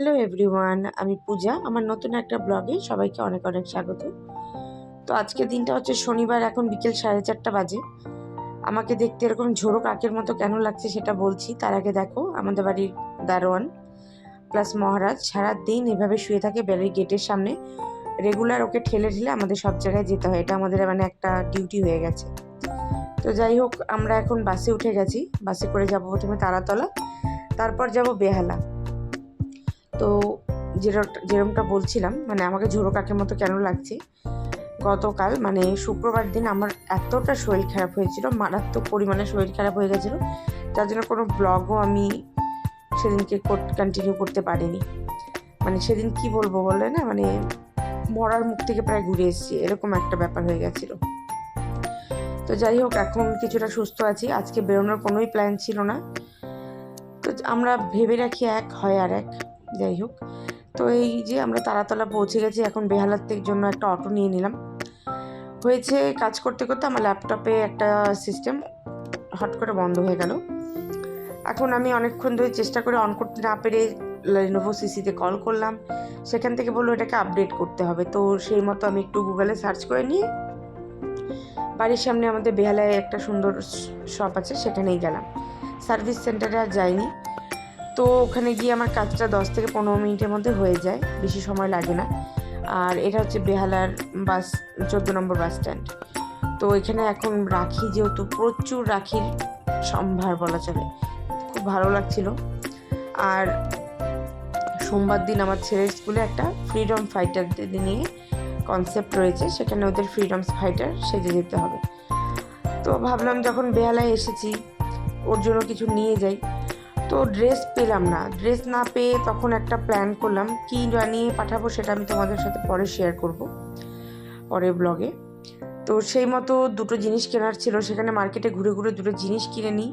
Hello everyone আমি পূজা, আমার নতুন একটা ব্লগে সবাইকে অনেক অনেক স্বাগত। তো আজকের দিনটা হচ্ছে শনিবার, এখন বিকেল সাড়ে চারটা বাজে। আমাকে দেখতে এরকম ঝোড়ো কাকের মতো কেন লাগছে সেটা বলছি, তার আগে দেখো, আমাদের বাড়ির দারোয়ান প্লাস মহারাজ সারা দিন এভাবে শুয়ে থাকে বাড়ির গেটের সামনে। রেগুলার ওকে ঠেলে ঠেলে আমাদের সব জায়গায় যেতে হয়, এটা আমাদের মানে একটা ডিউটি হয়ে গেছে। তো যাই হোক, আমরা এখন বাসে উঠে গেছি, বাসে করে যাব প্রথমে তারাতলা, তারপর যাব বেহালা। তো যেরকম যেরকমটা বলছিলাম মানে আমাকে ঝোড়ো কাকের মতো কেন লাগছে? গতকাল মানে শুক্রবার দিন আমার এতটা শরীর খারাপ হয়েছিল, মারাত্মক পরিমাণে শরীর খারাপ হয়ে গেছিল যার জন্য কোনো ব্লগও আমি সেদিনকে কন্টিনিউ করতে পারিনি। মানে সেদিন কি বলব বলে না মানে মরার মুখ থেকে প্রায় ঘুরে এসেছি, এরকম একটা ব্যাপার হয়ে গেছিল। তো যাই হোক, এখন কিছুটা সুস্থ আছি, আজকে বেরোনোর কোনোই প্ল্যান ছিল না। তো আমরা ভেবে রাখি এক হয় আর এক। যাই হোক। তো এই যে আমরা তারাতলা পৌঁছে গেছি, এখন বেহালার থেকে জন্য একটা অটো নিয়ে নিলাম। হয়েছে কাজ করতে করতে আমার ল্যাপটপে একটা সিস্টেম হট করে বন্ধ হয়ে গেল। এখন আমি অনেকক্ষণ ধরে চেষ্টা করে অন করতে না পেরে লেনোভো সিসিতে কল করলাম। সেখান থেকে বলল এটাকে আপডেট করতে হবে। তো সেই মতো আমি একটু গুগলে সার্চ করে নিয়ে বাড়ির সামনে আমাদের বেহালায় একটা সুন্দর শপ আছে, সেখানেই গেলাম। সার্ভিস সেন্টারে আর যাইনি। তো ওখানে গিয়ে আমার কাজটা দশ থেকে পনেরো মিনিটের মধ্যে হয়ে যায়, বেশি সময় লাগে না। আর এটা হচ্ছে বেহালার বাস, চোদ্দ নম্বর বাস স্ট্যান্ড। তো এখানে এখন রাখি যেহেতু, প্রচুর রাখির সম্ভার বলা চলে। খুব ভালো লাগছিল। আর সোমবার দিন আমার ছেলের স্কুলে একটা ফ্রিডম ফাইটারদের নিয়ে কনসেপ্ট রয়েছে, সেখানে ওদের ফ্রিডম ফাইটার সেজে যেতে হবে। তো ভাবলাম যখন বেহালায় এসেছি, ওর জন্য কিছু নিয়ে যাই। তো ড্রেস পেলাম না। ড্রেস না পেয়ে তখন একটা প্ল্যান করলাম, কী জানিয়ে পাঠাবো সেটা আমি তোমাদের সাথে পরে শেয়ার করব পরের ব্লগে তো সেই মতো দুটো জিনিস কেনার ছিল, সেখানে মার্কেটে ঘুরে ঘুরে দুটো জিনিস কিনে নিই।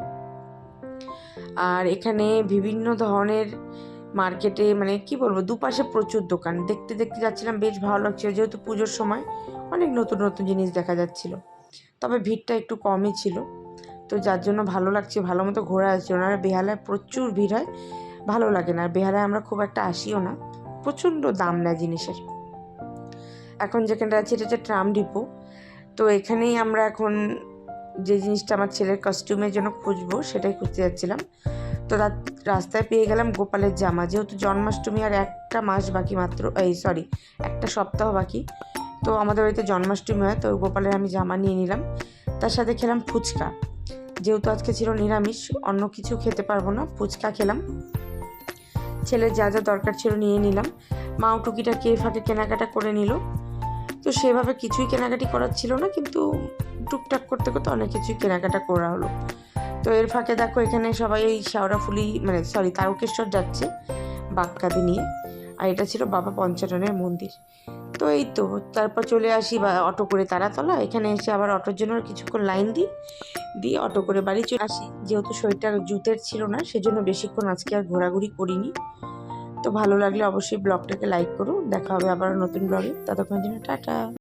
আর এখানে বিভিন্ন ধরনের মার্কেটে মানে কি বলব, দুপাশে প্রচুর দোকান। দেখতে দেখতে যাচ্ছিলাম, বেশ ভালো লাগছিল। যেহেতু পুজোর সময় অনেক নতুন নতুন জিনিস দেখা যাচ্ছিল, তবে ভিড়টা একটু কমই ছিল। তো যার জন্য ভালো লাগছে, ভালো মতো ঘোরা আসছে ওনারা বেহালায় প্রচুর ভিড় হয়, ভালো লাগে না। আর বেহালায় আমরা খুব একটা আসিও না, প্রচণ্ড দাম নেয় জিনিসের। এখন যেখানটা আছে, এটা হচ্ছে ট্রাম ডিপো। তো এখানেই আমরা এখন যে জিনিসটা আমার ছেলের কস্টিউমের জন্য খুঁজবো, সেটাই খুঁজতে যাচ্ছিলাম। তো রাস্তায় পেয়ে গেলাম গোপালের জামা। যেহেতু জন্মাষ্টমী আর একটা মাস বাকি মাত্র, এই সরি একটা সপ্তাহ বাকি, তো আমাদের বাড়িতে জন্মাষ্টমী হয়, তো গোপালের আমি জামা নিয়ে নিলাম। তার সাথে খেলাম ফুচকা। যেহেতু আজকে ছিল নিরামিষ, অন্য কিছু খেতে পারব না, ফুচকা খেলাম। ছেলের যা যা দরকার ছিল নিয়ে নিলাম। মাও টুকিটা কে ফাঁকে কেনাকাটা করে নিল। তো সেভাবে কিছুই কেনাকাটি করার ছিল না, কিন্তু টুকটাক করতে করতে অনেক কিছুই কেনাকাটা করা হলো। তো এর ফাঁকে দেখো, এখানে সবাই এই শেওড়াফুলি মানে সরি তারকেশ্বর যাচ্ছে বাক্কাদি নিয়ে। আর এটা ছিল বাবা পঞ্চাননের মন্দির। তো এই তো, তারপর চলে আসি বা অটো করে তারাতলা। এখানে এসে আবার অটোর জন্য কিছুক্ষণ লাইন দিই, দিয়ে অটো করে বাড়ি চলে আসি। যেহেতু শরীরটা জুতের ছিল না, সেজন্য বেশিক্ষণ আজকে আর ঘোরাঘুরি করিনি। তো ভালো লাগলে অবশ্যই ব্লগটাকে লাইক করো। দেখা হবে আবার নতুন ব্লগে। ততক্ষণ জন্য টাটা।